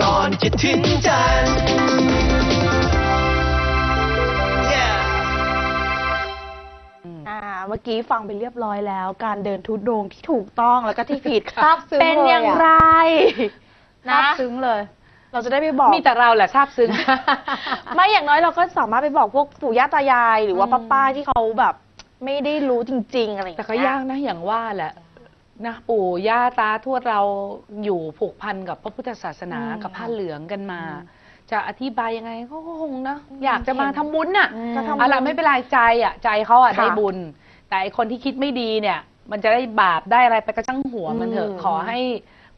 ก่อนจะถึงจันทร์ Yeah อ่าเมื่อกี้ฟังไปเรียบร้อยแล้ว การเดินทุดงค์ที่ถูกต้องแล้วก็ที่ผิดซาบซึ้งเป็นอย่างเลยอะไรซานะบซึ้งเลย เราจะได้ไปบอก มีแต่เราแหละทราบซึ้ง ไม่อย่างน้อยเราก็สามารถไปบอกพวกปู่ย่าตายาย หรือว่าอืมป้าป้าที่เขาแบบ ไม่ได้รู้จริง ๆ อะไรอย่างแต่เงี้ย ก็ยากนะอย่างว่าแหละ นะปู่ย่าตาทวดเราอยู่ผูกพันกับพระพุทธศาสนาอืมกับผ้าเหลืองกันมาอืมจะอธิบายยังไงก็คงนะอยากจะมาทำบุญน่ะอืมก็ทำอะไรไม่เป็นไรใจอะ ใจเขาอะค่ะได้บุญ แต่ไอคนที่คิดไม่ดีเนี่ย มันจะได้บาปได้อะไรไปกระชั่งหัวมันเถอะอืม ขอให้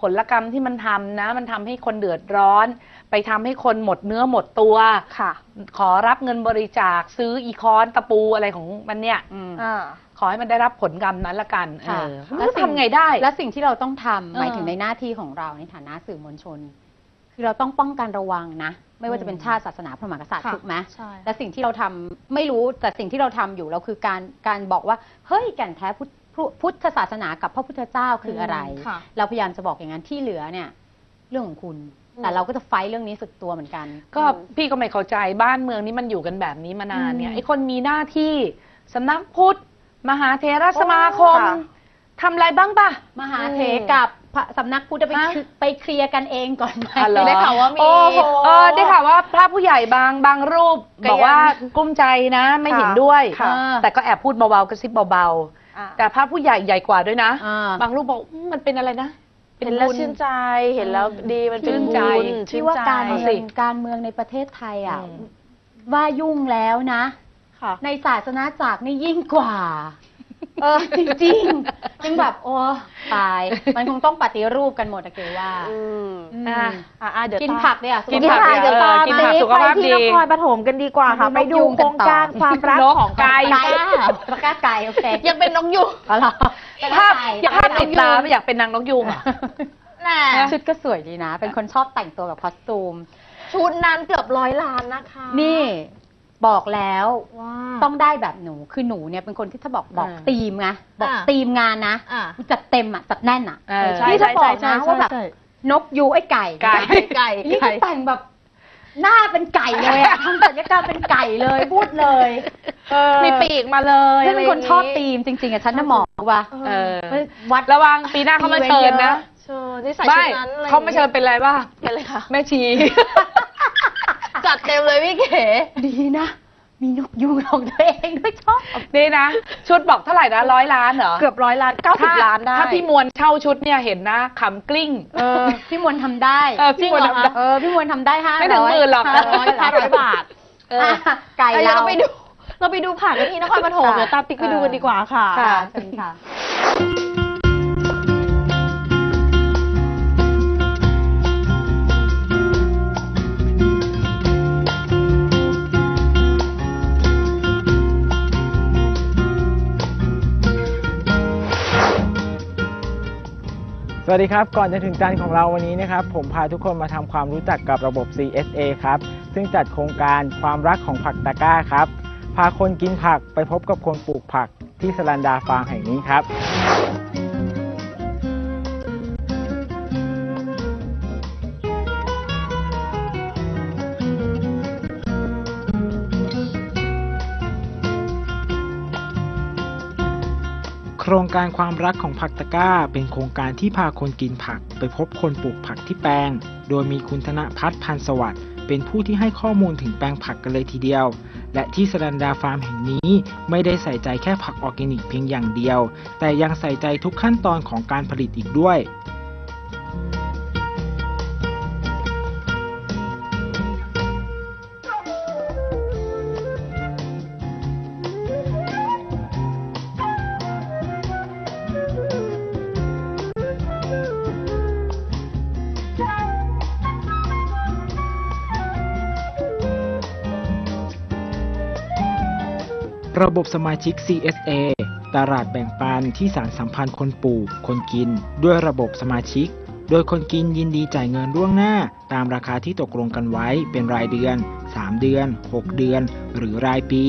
ผลกรรมที่มันทำนะ มันทำให้คนเดือดร้อน ไปทำให้คนหมดเนื้อหมดตัว ค่ะ ขอรับเงินบริจาคซื้ออีคอนตะปูอะไรของมันเนี่ยอืมอ่า ขอให้มันได้รับผลกรรมนั้นละกันเอค่ะอแล้แล้ววสิ่ง ทำไงได้ และสิ่งที่เราต้องทำเออหมายถึงในหน้าที่ของเราในฐานะสื่อมวลชน คือเราต้องป้องกันระวังนะ ไม่ว่าจะเป็นชาติศาสนาพระมหากษัตริย์ค่ะถูกไหมใช่ และสิ่งที่เราทำไม่รู้แต่สิ่งที่เราทำอยู่เราคือการการบอกว่า เฮ้ยแก่นแท้พุทธพุพุทธศาสนากับพระพุทธเจ้าคืออะไร ค่ะ เราพยายามจะบอกอย่างนั้นที่เหลือเนี่ย เรื่องของคุณอืม แต่เราก็จะไฟท์เรื่องนี้สุดตัวเหมือนกัน ก็พี่ก็ไม่เข้าใจบ้านเมืองนี้มันอยู่กันแบบนี้มานานเนี่อืยมไอ้คนมีหน้าที่สำนักพุทธ มหาเทรสมาคมค่ะ ทำอะไรบ้างป่ะมหาเทกับพระสำนักพุทธไปฮะ คือไปเคลียร์กันเองก่อนไหม อ๋อเหรอได้ข่าวว่ามีโอ้โหเออได้ข่าวว่าพระผู้ใหญ่บางบางรูป ก็บอกว่ายังกลุ้มใจนะไม่ค่ะเห็นด้วย ค่ะ แต่ก็แอบพูดเบาๆกระซิบเบาอ่าๆ แต่พระผู้ใหญ่ใหญ่กว่าด้วยนะ อ่า บางรูปบอกอืมมันเป็นอะไรนะ เห็นแล้วบุญชื่นใจเห็นแล้วดีมันเป็นชื่นใจบุญที่ว่าการชื่นเมืใจองการเมืองในประเทศไทยอะอืมว่ายุ่งแล้วนะ ค่ะ ในศาสนาจักรนี่ยิ่งกว่า เออจริงๆยังแบบโอ้ตาย มันคงต้องปฏิรูปกันหมดอะเกว่า อืมอืม อะอะอะเดี๋ยวกินตาม ผักเนี่ยกินสุขผักภาพเดี๋เดี๋ยยววเอตาอมกินไปผักสุขภาพไปที่ดีนครปฐมกันดีกว่าค่ะ ไปดูโครงการความรักนกของไก่ ไก่ปากกาไก่โอเคยังเป็นนกอยู่อ๋อเหรอภาพอยากภาพติดตาไม่อยากเป็นนางนกยูงอะ น่ะชุดก็สวยดีนะ เป็นคนชอบแต่งตัวแบบคอสตูม ชุดนั้นเกือบร้อยล้านนะคะ นี่ บอกแล้วว้าต้องได้แบบหนูคือหนูเนี่ยเป็นคนที่ถ้าบอกบอกอ่าธีมไงบอกอ่า ธีมงานนะอะจัดเต็มอะจัดแน่นอะเออใช่นี่ถ้าบอกใช่นะใช่ว่าแบบใช่นกยูไอ้ไก่ไก่ไก่นี่ไก่ คือแต่งแบบ หน้าเป็นไก่เลยอะทำศัลยกรรมเป็นไก่เลยพูดเลยเออมีปีกมาเลยฉันเป็นคนะไรย่างงี้ชอบธีมจริงๆอะฉันน่ะหมอว่ะเออวัด ระวังปีหน้าเขามาเชิญนะ เชิญที่ใส่ชุไม่ดนั้นอะไรเขามาเชิญเป็นอะไรป่ะเป็นเลยค่ะ แม่ชี จัดเต็มเลยพี่เก๋ดีนะ มีนกยูงของตัวเองด้วยชอบ นี่นะ ชุดบอกเท่าไหร่นะร้อยล้านเหรอเกือบร้อยล้านเก้าสิบถ้ล้านได้ ถ้าพี่มวลเช่าชุดเนี่ยเห็นนะขำกลิ้ง เออ พี่มวลทำได้เออพี่มวลทำได้เออพี่มวลทำได้ห้าไม่ถึงหมื่นหรอก ห้าร้อยห้าร้อยบาทเอออะไก่เดี๋ยวเรา เราไปดู เราไปดูผ่านที่นครปฐมค่ะเดี๋ยวตามติ๊กไปดูกันดีกว่าค่ะ ค่ะ เชิญค่ะ สวัสดีครับ ก่อนจะถึงจานของเราวันนี้นะครับ ผมพาทุกคนมาทำความรู้จักกับระบบ CSA ครับ ซึ่งจัดโครงการความรักของผักตะก้าครับ พาคนกินผักไปพบกับคนปลูกผักที่สลันดาฟาร์มแห่งนี้ครับ รงการความรักของผักตะกร้า เป็นโครงการที่พาคนกินผัก ไปพบคนปลูกผักที่แปลง โดยมีคุณธนพัฒน์พันสวัสดิ์เป็นผู้ที่ให้ข้อมูลถึงแปลงผักกันเลยทีเดียว และที่สรันดาฟาร์มแห่งนี้ไม่ได้ใส่ใจแค่ผักออร์แกนิกเพียงอย่างเดียว แต่ยังใส่ใจทุกขั้นตอนของการผลิตอีกด้วย ระบบสมาชิก CSA ตลาดแบ่งปันที่สารสัมพันธ์คนปลูก คนกิน ด้วยระบบสมาชิก โดยคนกินยินดีจ่ายเงินล่วงหน้า ตามราคาที่ตกลงกันไว้เป็นรายเดือน 3 เดือน 6 เดือน หรือรายปี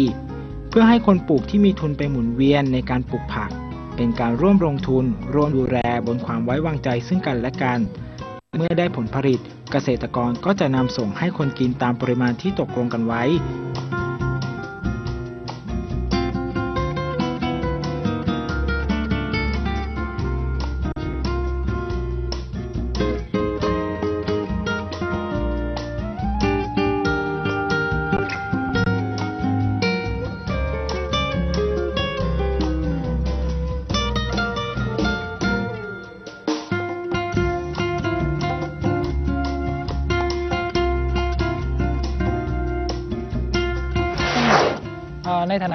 เพื่อให้คนปลูกที่มีทุนไปหมุนเวียนในการปลูกผัก เป็นการร่วมลงทุน ร่วมดูแลบนความไว้วางใจซึ่งกันและกัน เมื่อได้ผลผลิต เกษตรกรก็จะนำส่งให้คนกินตามปริมาณที่ตกลงกันไว้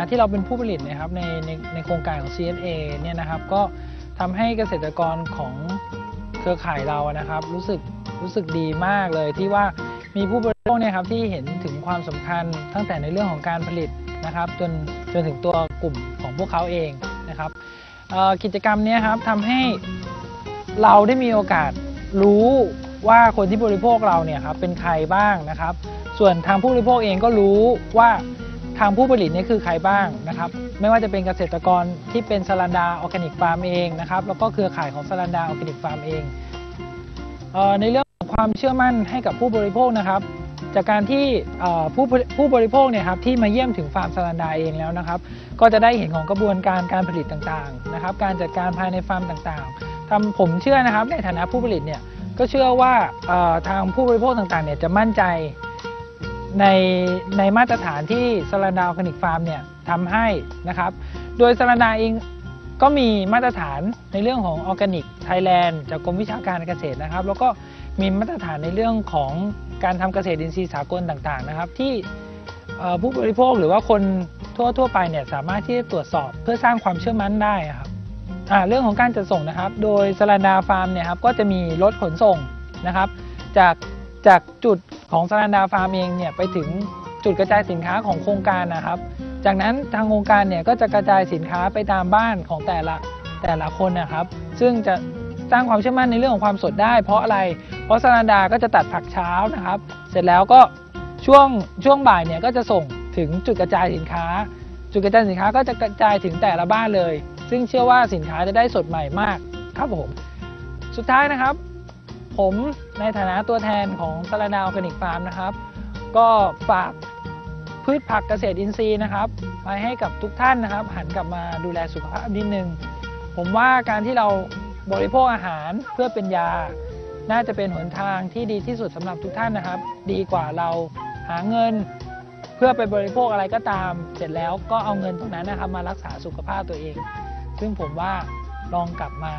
ที่เราเป็นผู้ผลิตนะครับในในในโครงการของ CSA เนี่ยนะครับ ก็ทำให้เกษตรกรของเครือข่ายเรานะครับ รู้สึกรู้สึกดีมากเลยที่ว่ามีผู้บริโภคเนี่ยครับที่เห็นถึงความสำคัญตั้งแต่ในเรื่องของการผลิตนะครับจนจนถึงตัวกลุ่มของพวกเขาเองนะครับกิจกรรมนี้ครับทำให้เราได้มีโอกาสรู้ว่าคนที่บริโภคเราเนี่ยครับเป็นใครบ้างนะครับ ส่วนทางผู้บริโภคเองก็รู้ว่า ทางผู้ผลิตนี่คือใครบ้างนะครับไม่ว่าจะเป็นเกษตรกรที่เป็นสลันดาออร์แกนิกฟาร์มเองนะครับแล้วก็เครือข่ายของสลันดาออร์แกนิกฟาร์มเองเออในเรื่องของความเชื่อมั่นให้กับผู้บริโภคนะครับ จากการที่ผู้ผู้บริโภคเนี่ยครับที่มาเยี่ยมถึงฟาร์มสลันดาเองแล้วนะครับ ก็จะได้เห็นของกระบวนการการผลิตต่างๆนะครับ การจัดการภายในฟาร์มต่างๆทำผมเชื่อนะครับในฐานะผู้ผลิตเนี่ยก็เชื่อว่าทางผู้บริโภคต่างๆเนี่ยจะมั่นใจ ในในมาตรฐานที่สลันดาออร์แกนิกฟาร์มเนี่ยทำให้นะครับ โดยสลันดาเองก็มีมาตรฐานในเรื่องของออร์แกนิกไทยแลนด์จากกรมวิชาการเกษตรนะครับ แล้วก็มีมาตรฐานในเรื่องของการทำเกษตรอินทรีย์สากลต่างๆนะครับ ที่ผู้บริโภคหรือว่าคนทั่วทั่วไปเนี่ยสามารถที่จะตรวจสอบเพื่อสร้างความเชื่อมั่นได้ครับเรื่องของการจัดส่งนะครับ โดยสลันดาฟาร์มเนี่ยครับก็จะมีรถขนส่งนะครับ จาก จากจุดของสลันดาฟาร์มเองเนี่ยไปถึงจุดกระจายสินค้าของโครงการนะครับ จากนั้นทางโครงการเนี่ยก็จะกระจายสินค้าไปตามบ้านของแต่ละแต่ละคนนะครับ ซึ่งจะสร้างความเชื่อมั่นในเรื่องของความสดได้ เพราะอะไร เพราะสลันดาก็จะตัดผักเช้านะครับ เสร็จแล้วก็ช่วงช่วงบ่ายเนี่ยก็จะส่งถึงจุดกระจายสินค้า จุดกระจายสินค้าก็จะกระจายถึงแต่ละบ้านเลย ซึ่งเชื่อว่าสินค้าจะได้สดใหม่มากครับผม สุดท้ายนะครับ ผมในฐานะตัวแทนของสลันดาออร์แกนิกฟาร์มนะครับ ก็ฝากพืชผักเกษตรอินทรีย์นะครับไปให้กับทุกท่านนะครับ หันกลับมาดูแลสุขภาพนิดนึง ผมว่าการที่เราบริโภคอาหารเพื่อเป็นยา น่าจะเป็นหนทางที่ดีที่สุดสำหรับทุกท่านนะครับ ดีกว่าเราหาเงินเพื่อไปบริโภคอะไรก็ตาม เสร็จแล้วก็เอาเงินตรงนั้นนะครับมารักษาสุขภาพตัวเอง ซึ่งผมว่าลองกลับมา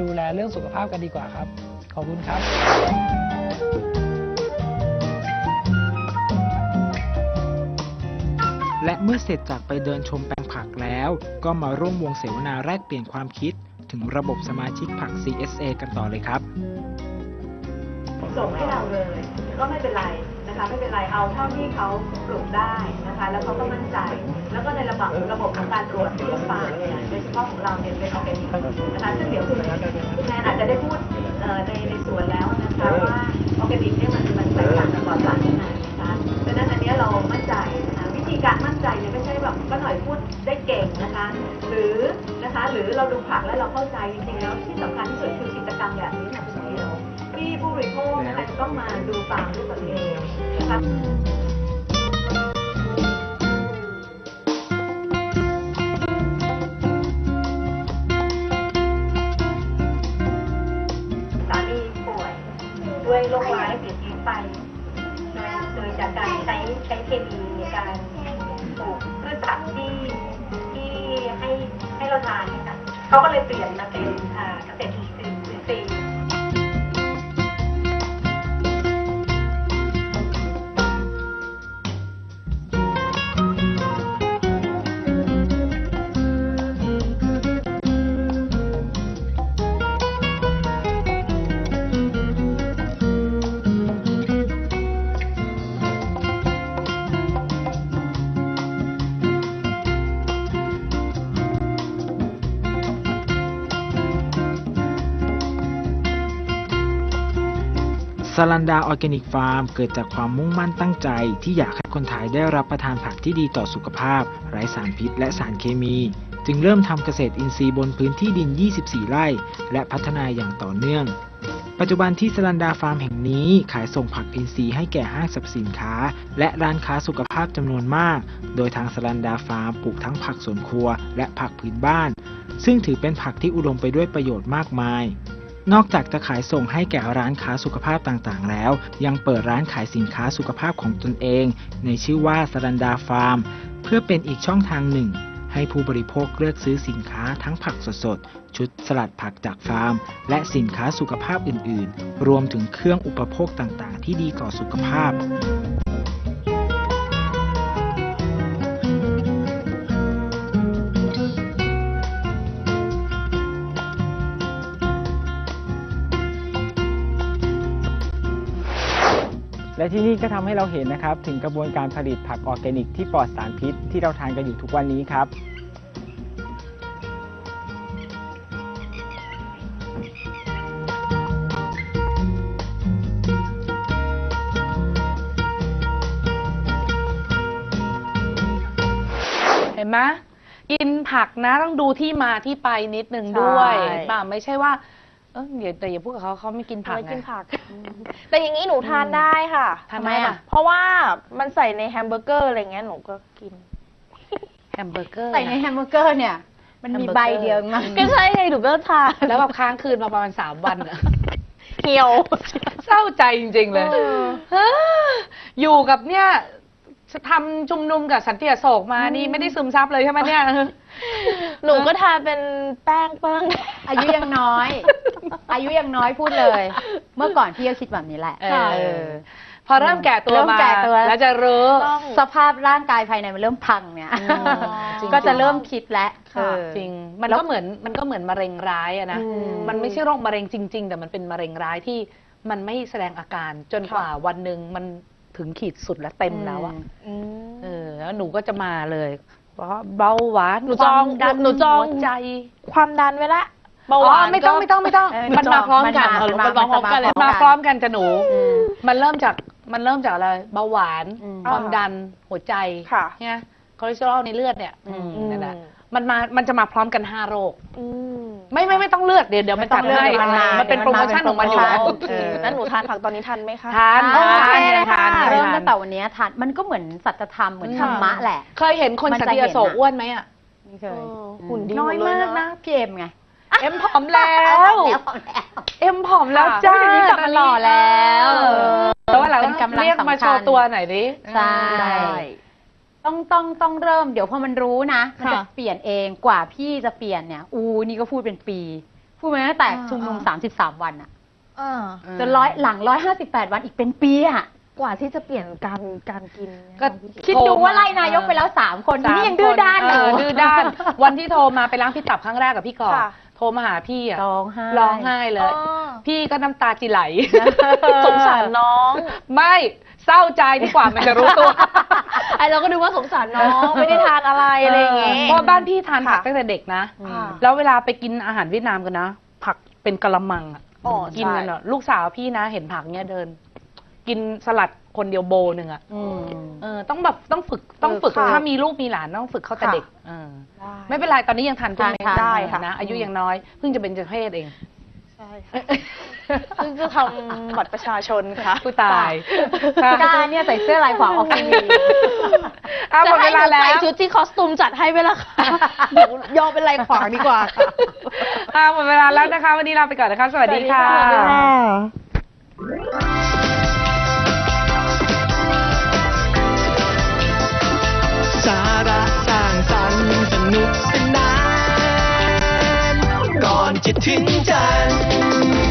ดูแลเรื่องสุขภาพกันดีกว่าครับ ขอบคุณครับและเมื่อเสร็จจากไปเดินชมแปลงผักแล้ว ก็มาร่วมวงเสวนาแลกเปลี่ยนความคิด ถึงระบบสมาชิกผัก CSA กันต่อเลยครับ ส่งให้เราเลย ก็ไม่เป็นไรนะคะไม่เป็นไรเอาเท่าที่เขาปลูกได้นะคะ แล้วเขาก็มั่นใจ แล้วก็ในระบบระบบของการตรวจที่ฟาร์มเนี่ยโดยเฉพาะของเราเนี่ยเป็นออร์แกนิกนะคะซึ่งเดี๋ยวคุณ มีในการปลูกพืชผักที่ที่ให้ให้เราทานเนะคะเขาก็เลยเปลี่ยน สลันดาออร์แกนิกฟาร์มเกิดจากความมุ่งมั่นตั้งใจ ที่อยากให้คนไทยได้รับประทานผักที่ดีต่อสุขภาพ ไร้สารพิษและสารเคมี จึงเริ่มทำเกษตรอินทรีย์บนพื้นที่ดิน 24 ไร่ และพัฒนาอย่างต่อเนื่อง ปัจจุบันที่สลันดาฟาร์มแห่งนี้ขายส่งผักอินทรีย์ให้แก่ห้างสรรพสินค้า และร้านค้าสุขภาพจำนวนมาก โดยทางสลันดาฟาร์มปลูกทั้งผักสวนครัว และผักพื้นบ้าน ซึ่งถือเป็นผักที่อุดมไปด้วยประโยชน์มากมาย นอกจากจะขายส่งให้แก่ร้านค้าสุขภาพต่างๆ แล้ว ยังเปิดร้านขายสินค้าสุขภาพของตนเอง ในชื่อว่าสรันดาฟาร์ม เพื่อเป็นอีกช่องทางหนึ่ง ให้ผู้บริโภคเลือกซื้อสินค้าทั้งผักสดๆ ชุดสลัดผักจากฟาร์ม และสินค้าสุขภาพอื่นๆ รวมถึงเครื่องอุปโภคต่างๆ ที่ดีต่อสุขภาพ และที่นี่ก็ทำให้เราเห็นนะครับ ถึงกระบวนการผลิตผักออร์แกนิกที่ปลอดสารพิษที่เราทานกันอยู่ทุกวันนี้ครับเห็นไหมกินผักนะต้องดูที่มาที่ไปนิดนึงด้วยใช่ป่ะไม่ใช่ว่า เออเดี๋ยวแต่อย่าพูดกับเขาเขาไม่กินผักไม่ไงกินผัก แต่อย่างนี้หนูทานได้ค่ะทำไมอะเพราะว่ามันใส่ในแฮมเบอร์เกอร์อะไรเงี้ยหนูก็กิน แฮมเบอร์เกอร์ใส่ในแฮมเบอร์เกอร์เนี่ย มันมีใบเดียวมั้งก็ใช่ไงหนูก็ทานแล้วแบบค้างคืนมาประมาณสามวันอะ เหี่ยว เศร้าใจจริง ๆ เลยเฮ้ออยู่กับเนี่ยทำชุมนุมกับสันติอโศกมานี่ไม่ได้ซึมซับเลยใช่ไหมเนี่ย หนูก็ทานเป็นแป้งแป้งอายุยังน้อย อายุยังน้อยพูดเลย เมื่อก่อนพี่ก็คิดแบบนี้แหละเออ เออ พอเริ่มแก่ตัวเริ่มมาแก่ตัว แล้วจะรู้ ต้อง สภาพร่างกายภายในมันเริ่มพังเนี่ยอืมจริง ก็จะเริ่มคิดแล้วค่ะเออ จริง มันก็เหมือนมันก็เหมือนมะเร็งร้ายอะนะ อืมมันไม่ใช่โรคมะเร็งจริง ๆ แต่มันเป็นมะเร็งร้ายที่มันไม่แสดงอาการจนกว่าวันหนึ่งมันถึงขีดสุดและเต็มแล้วอะอืม เออ แล้วหนูก็จะมาเลย เพราะเบาหวานหนูจองความดันหนูจองหัวใจ ความดันไว้ละ เบาอ๋หวาอนไม่ต้องก็ไม่ต้องไม่ต้องเออมันมาพร้อมกันมันมามันมาพร้อมกันเลยมาพร้อมกันจะหนู อืม มันเริ่มจากมันเริ่มจากอะไรเบาหวานอืมความดันหัวใจค่ะ เนี่ยคอเลสเตอรอลในเลือดเนี่ยอืม นั่นแหละมันมามันจะมาพร้อมกันห้าโรค อืมไม่ไม่ไม่ต้องเลือกเดี๋ยวเดี๋ยวมันไม่ต้จัอดงเลือกให้เดี๋ยวมันมามันเป็นโปรโมชั่นของมันอยู่เดี๋ยวมันมาโอเคเออแล้วหนูทานผักตอนนี้ทันไหมคะ ทานโอทานเคเลยทาค่ะนเริ่มทานตั้งแต่วันนี้ทานมันก็เหมือนสัจธรรมเหมือนธรรมะแหละ เคยเห็นคนมันสัจะนติอโศกเห็นอะ อ้วนไหมอะ ไม่เคเอยอหุ่นดีน้อยหดเลมากเอะ นะพี่เอ็มไง เอ็มผอมแล้วแล้วแล้ว เอ็มผอมแล้วค่ะจ้าเดี๋ยวนี้กลับมาหล่อแล้วเออแล้ววันหลังเป็นกำลังเรียกมาสำโชคัญว์ตัวหน่อยดิ ใช่ ได้ ต้องต้องต้องเริ่มเดี๋ยวพอมันรู้นะ มันจะค่ะ เปลี่ยนเองกว่าพี่จะเปลี่ยนเนี่ย อูนี่ก็พูดเป็นปี พูดมาตั้งแต่อ่าชุมนุมอ่า33วันอะอ่าจนร้อยหลัง158วันอีกเป็นปีอะกว่าที่จะเปลี่ยนการการกินก็คิดดูว่าไล่นายกไปแล้ว3คนนี่ยังดื้อด้านอยู่เดื้อด้าน วันที่โทรมาไปล้างพี่ตับครั้งแรกกับพี่กอบค่ะโท รมาหาพี่อะร้องไห้ร้องไห้เลยอ๋อพี่ก็น้ำตาจิไหล สงสารน้อง ไม่เศร้าใจดีกว่ามันจะรู้ตัวไอเราก็ดูว่าสงสารน้องไม่ได้ทานอะไรอะไรอย่างเงี้ยเพราะบ้านพี่ทานผักค่ะตั้งแต่เด็กนะค่ะแล้วเวลาไปกินอาหารเวียดนามกันนะ ผักเป็นกะละมังอะอ๋อกินกันใช่เนอะลูกสาวพี่นะเห็นผักเนี้ยเดิน กินสลัด คนเดียวโบหนึ่งอะอืม เออต้องแบบต้องฝึกต้องฝึกเออค่ะถ้ามีลูกมีหลานต้องฝึกเขาแต่ค่ะ เด็กเออได้ไม่เป็นไรตอนนี้ยังทานกุ้งทานได้ค่ะ นะอายุยังน้อยเพิ่งจะเป็นเจเพศเอง ใช่ค่ะเพิ่งจะทำบัตรประชาชนค่ะ ผู้ตายกล้าเนี่ยใส่เสื้อลายขวางออกทีวีอะหมดเวลาแล้จะให้หนูวใส่ชุดที่คอสตูมจัดให้เวลาค่ะเดี๋ยวยอมเป็นลายขวางดีกว่าค่ะ อะหมดเวลาแล้วนะคะ วันนี้ลาไปก่อนนะคะ สวัสดีค่ะสวัสดีค่ะ นุกสนาน ก่อนจะถึงจันทร์